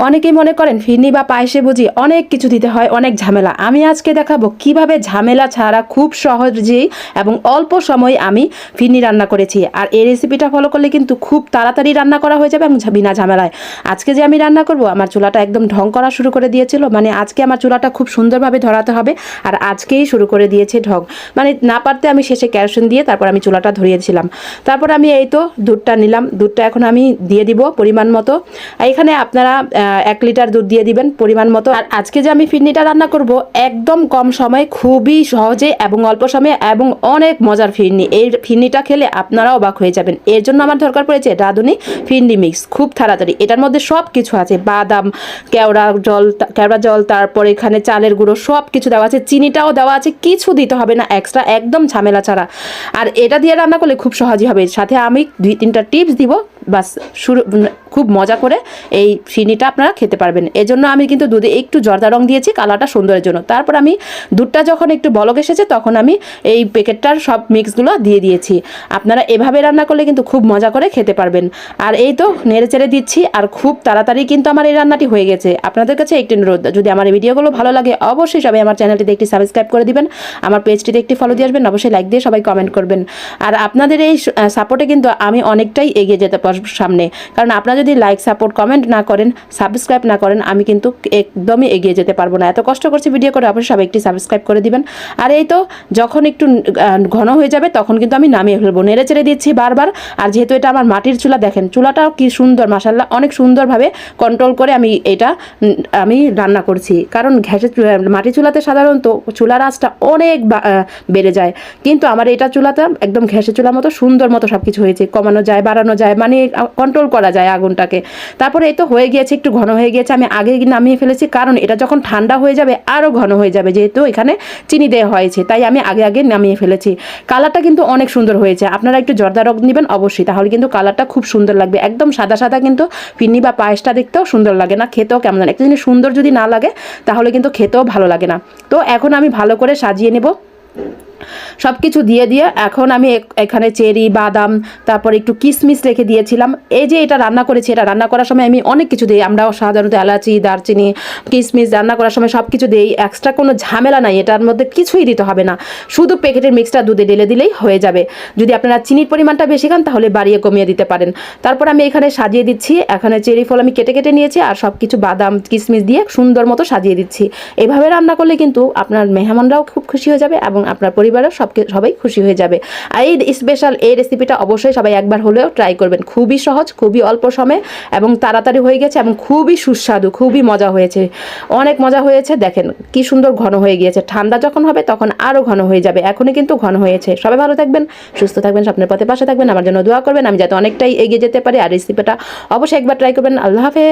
অনেকেই মনে করেন, ফিরনি বা পায়েসে বুঝি অনেক কিছু দিতে হয়, অনেক ঝামেলা। আমি আজকে দেখাবো কীভাবে ঝামেলা ছাড়া খুব সহজেই এবং অল্প সময়ে আমি ফিরনি রান্না করেছি। আর এই রেসিপিটা ফলো করলে কিন্তু খুব তাড়াতাড়ি রান্না করা হয়ে যাবে এবং বিনা ঝামেলায়। আজকে যে আমি রান্না করব, আমার চুলাটা একদম ঢং করা শুরু করে দিয়েছিল। মানে আজকে আমার চুলাটা খুব সুন্দরভাবে ধরাতে হবে আর আজকেই শুরু করে দিয়েছে ঢং। মানে না পারতে আমি শেষে ক্যারোসিন দিয়ে তারপর আমি চুলাটা ধরিয়েছিলাম তারপর আমি এই তো দুধটা নিলাম। দুধটা এখন আমি দিয়ে দিব পরিমাণ মতো। এখানে আপনারা এক লিটার দুধ দিয়ে দিবেন পরিমাণ মতো। আর আজকে যে আমি ফিরনিটা রান্না করব, একদম কম সময়ে, খুবই সহজে এবং অল্প সময়ে এবং অনেক মজার ফিরনি এই ফিরনিটা খেলে আপনারা অবাক হয়ে যাবেন। এর জন্য আমার দরকার পড়েছে রাঁধুনি ফিরনি মিক্স, খুব তাড়াতাড়ি। এটার মধ্যে সব কিছু আছে। বাদাম, কেওড়া জল কেওড়া জল, তারপর এখানে চালের গুঁড়ো সব কিছু দেওয়া আছে। চিনিটাও দেওয়া আছে। কিছু দিতে হবে না এক্সট্রা একদম ঝামেলা ছাড়া। আর এটা দিয়ে রান্না করলে খুব সহজই হবে। সাথে আমি দুই তিনটা টিপস দিব। বাস, শুরু খুব মজা করে এই চিনিটা আপনারা খেতে পারবেন। এজন্য আমি কিন্তু দুধে একটু জর্দা রং দিয়েছি, কালারটা সুন্দরের জন্য। তারপর আমি দুধটা যখন একটু বলক এসেছে, তখন আমি এই প্যাকেটটার সব মিক্সগুলো দিয়ে দিয়েছি। আপনারা এভাবে রান্না করলে কিন্তু খুব মজা করে খেতে পারবেন। আর এই তো নেড়ে চেড়ে দিচ্ছি, আর খুব তাড়াতাড়ি কিন্তু আমার এই রান্নাটি হয়ে গেছে। আপনাদের কাছে একটি অনুরোধ, যদি আমার ভিডিওগুলো ভালো লাগে, অবশ্যই সবাই আমার চ্যানেলটিতে একটি সাবস্ক্রাইব করে দিবেন। আমার পেজটিতে একটি ফলো দিয়ে আসবেন, অবশ্যই লাইক দিয়ে সবাই কমেন্ট করবেন। আর আপনাদের এই সাপোর্টে কিন্তু আমি অনেকটাই এগিয়ে যেতে পারব সামনে। কারণ আপনারা যদি লাইক সাপোর্ট কমেন্ট না করেন সাবস্ক্রাইব না করেন, আমি কিন্তু একদমই এগিয়ে যেতে পারব না। এত কষ্ট করছি ভিডিও করে অবশ্যই সবাই একটি সাবস্ক্রাইব করে দিবেন। আর এই তো, যখন একটু ঘন হয়ে যাবে, তখন কিন্তু আমি নামিয়ে ফেলব। নেড়ে চেড়ে দিচ্ছি বারবার। আর যেহেতু এটা আমার মাটির চুলা, দেখেন, চুলাটাও কি সুন্দর মাসাল্লাহ অনেক সুন্দরভাবে কন্ট্রোল করে আমি এটা আমি রান্না করছি। কারণ গ্যাসের চুলা- মাটির চুলাতে সাধারণত চুলার আঁচটা অনেক বেড়ে যায়। কিন্তু আমার এটা চুলাতে একদম ঘ্যাসের চুলার মতো সুন্দর মতো সব কিছু হয়েছে। কমানো যায়, বাড়ানো যায় মানে কন্ট্রোল করা যায় আগুনটাকে। তারপরে এই তো হয়ে গিয়েছে, একটু ঘন হয়ে গিয়েছে, আমি আগে নামিয়ে ফেলেছি, কারণ এটা যখন ঠান্ডা হয়ে যাবে আরও ঘন হয়ে যাবে, যেহেতু এখানে চিনি দেওয়া হয়েছে, তাই আমি আগে আগে নামিয়ে ফেলেছি। কালারটা কিন্তু অনেক সুন্দর হয়েছে, আপনারা একটু জর্দা রং নেবেন অবশ্যই, তাহলে কিন্তু কালারটা খুব সুন্দর লাগবে, একদম সাদা সাদা কিন্তু ফিরনি বা পায়েসটা দেখতেও সুন্দর লাগে না, খেতেও কেমন লাগে, একটা জিনিস সুন্দর যদি না লাগে, তাহলে কিন্তু খেতেও ভালো লাগে না। তো এখন আমি ভালো করে সাজিয়ে নেব। সব কিছু দিয়ে দিয়ে এখন আমি এখানে চেরি, বাদাম, তারপর একটু কিশমিশ রেখে দিয়েছিলাম। এই যে এটা রান্না করেছি, এটা রান্না করার সময় আমি অনেক কিছু দিই। আমরাও সাধারণত এলাচি, দারচিনি কিশমিশ রান্না করার সময় সব কিছু দিই। এক্সট্রা কোনো ঝামেলা নাই, এটার মধ্যে কিছুই দিতে হবে না। শুধু প্যাকেটের মিক্সটা দুধে ঢেলে দিলেই হয়ে যাবে। যদি আপনারা চিনির পরিমাণটা বেশি খান, তাহলে বাড়িয়ে কমিয়ে দিতে পারেন। তারপর আমি এখানে সাজিয়ে দিচ্ছি, এখানে চেরি ফল আমি কেটে কেটে নিয়েছি, আর সব কিছু বাদাম কিশমিশ দিয়ে সুন্দর মতো সাজিয়ে দিচ্ছি। এভাবে রান্না করলে কিন্তু আপনার মেহমানরাও খুব খুশি হয়ে যাবে এবং আপনার পরিবারও সব সবাই খুশি হয়ে যাবে। আর এই স্পেশাল এই রেসিপিটা অবশ্যই সবাই একবার হলেও ট্রাই করবেন। খুবই সহজ, খুবই অল্প সময়ে এবং তাড়াতাড়ি হয়ে গেছে এবং খুবই সুস্বাদু, খুবই মজা হয়েছে। অনেক মজা হয়েছে, দেখেন কি সুন্দর ঘন হয়ে গিয়েছে। ঠান্ডা যখন হবে তখন আরও ঘন হয়ে যাবে। এখনই কিন্তু ঘন হয়েছে। সবাই ভালো থাকবেন, সুস্থ থাকবেন, স্বপ্নের পথে পাশে থাকবেন, আমার জন্য দোয়া করবেন। আমি যাতে অনেকটাই এগিয়ে যেতে পারি। আর রেসিপিটা অবশ্যই একবার ট্রাই করবেন। আল্লাহ হাফেজ।